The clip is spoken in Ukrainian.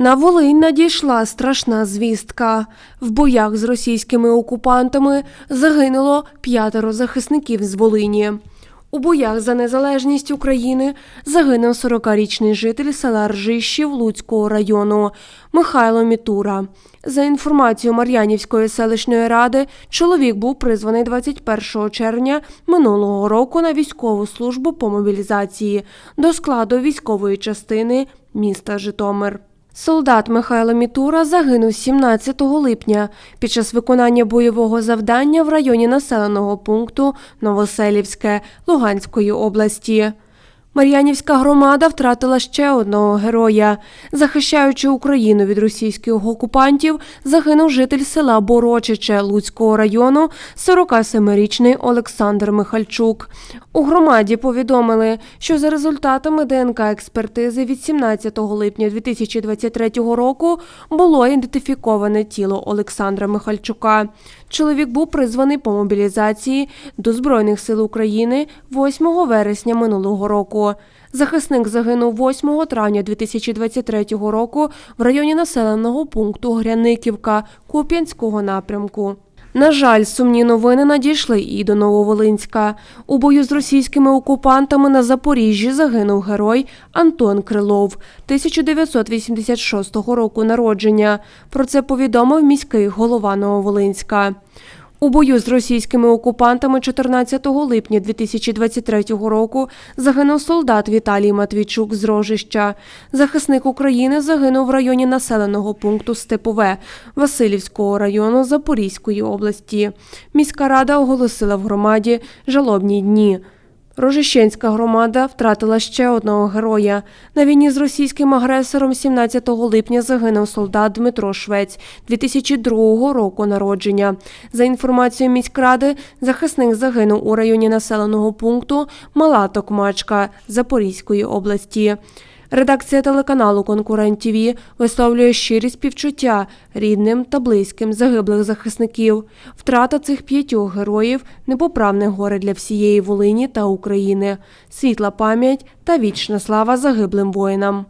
На Волинь надійшла страшна звістка. В боях з російськими окупантами загинуло п'ятеро захисників з Волині. У боях за незалежність України загинув 40-річний житель села Ржищів Луцького району Михайло Мітура. За інформацією Мар'янівської селищної ради, чоловік був призваний 21 червня минулого року на військову службу по мобілізації до складу військової частини міста Житомир. Солдат Михайло Мітура загинув 17 липня під час виконання бойового завдання в районі населеного пункту Новоселівське Луганської області. Мар'янівська громада втратила ще одного героя. Захищаючи Україну від російських окупантів, загинув житель села Борочиче Луцького району 47-річний Олександр Михальчук. У громаді повідомили, що за результатами ДНК-експертизи від 17 липня 2023 року було ідентифіковане тіло Олександра Михальчука. Чоловік був призваний по мобілізації до Збройних сил України 8 вересня минулого року. Захисник загинув 8 травня 2023 року в районі населеного пункту Гряниківка Куп'янського напрямку. На жаль, сумні новини надійшли і до Нововолинська. У бою з російськими окупантами на Запоріжжі загинув герой Антон Крилов 1986 року народження. Про це повідомив міський голова Нововолинська. У бою з російськими окупантами 14 липня 2023 року загинув солдат Віталій Матвійчук з Рожища. Захисник України загинув в районі населеного пункту Степове Васильівського району Запорізької області. Міська рада оголосила в громаді жалобні дні. Рожищенська громада втратила ще одного героя. На війні з російським агресором 17 липня загинув солдат Дмитро Швець 2002 року народження. За інформацією міськради, захисник загинув у районі населеного пункту Мала Токмачка Запорізької області. Редакція телеканалу Конкурент ТВ висловлює щирі співчуття рідним та близьким загиблих захисників. Втрата цих п'ятьох героїв непоправне горе для всієї Волині та України. Світла пам'ять та вічна слава загиблим воїнам.